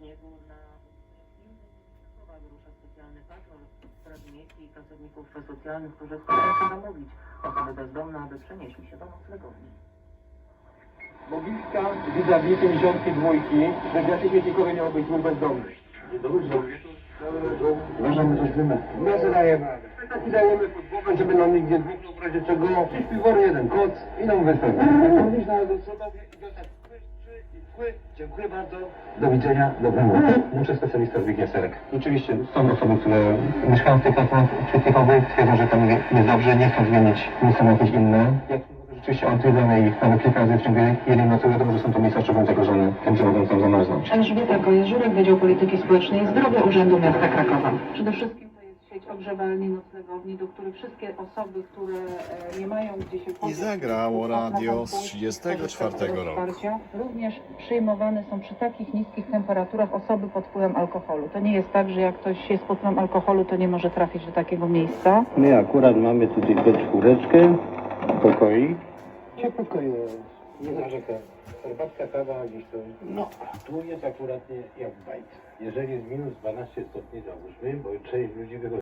śniegu na Krakowa wyrusza specjalny patrol Straży Miejskiej i pracowników socjalnych, którzy starają się namówić osoby bezdomne, aby przenieśli się do noclegowni. Mogiłka vis-a-vis 52, że w jakiej miał być dwóch bezdomnych. Możemy coś wymyślić. My zadajemy. Taki dajemy pod głowę, żeby nam nikt nie dmuchnął, w razie czego. Trzy piwory, jeden koc i nam występ. Mówisz na sobie i dostać kły, trzy i kły. Dziękuję bardzo. Do widzenia, dobranoc. Muszę specjalista Zbigniew Serek. Rzeczywiście są osoby, które mieszkają w tych lokach śmietnikowych, twierdzą, że tam jest dobrze, nie chcą zmienić, nie chcą jakieś inne. Jak rzeczywiście odwiedzamy ich nawet kilka razy w ciągu jednej nocy, wiadomo, że są to miejsca szczególnie zagrożone tym, że mogą tam zamarznąć. Elżbieta Gojeżurek, Wydział Polityki Społecznej i Zdrowia Urzędu Miasta Krakowa. Przede wszystkim ogrzewalni, noclegowni, do których wszystkie osoby, które e, nie mają gdzie się podzieć, zagrało mogą radio z pójść i 34 skorzystać z tego roku. wsparcia. Również przyjmowane są przy takich niskich temperaturach osoby pod wpływem alkoholu. To nie jest tak, że jak ktoś jest pod wpływem alkoholu, to nie może trafić do takiego miejsca. My akurat mamy tutaj tę czwóreczkę, pokoi. Ciepło jest, nie narzeka. Herbatka, kawa, gdzieś to... No, tu jest akurat nie jak w bajce. Jeżeli jest minus 12 stopni, załóżmy, bo część ludzi wychodzi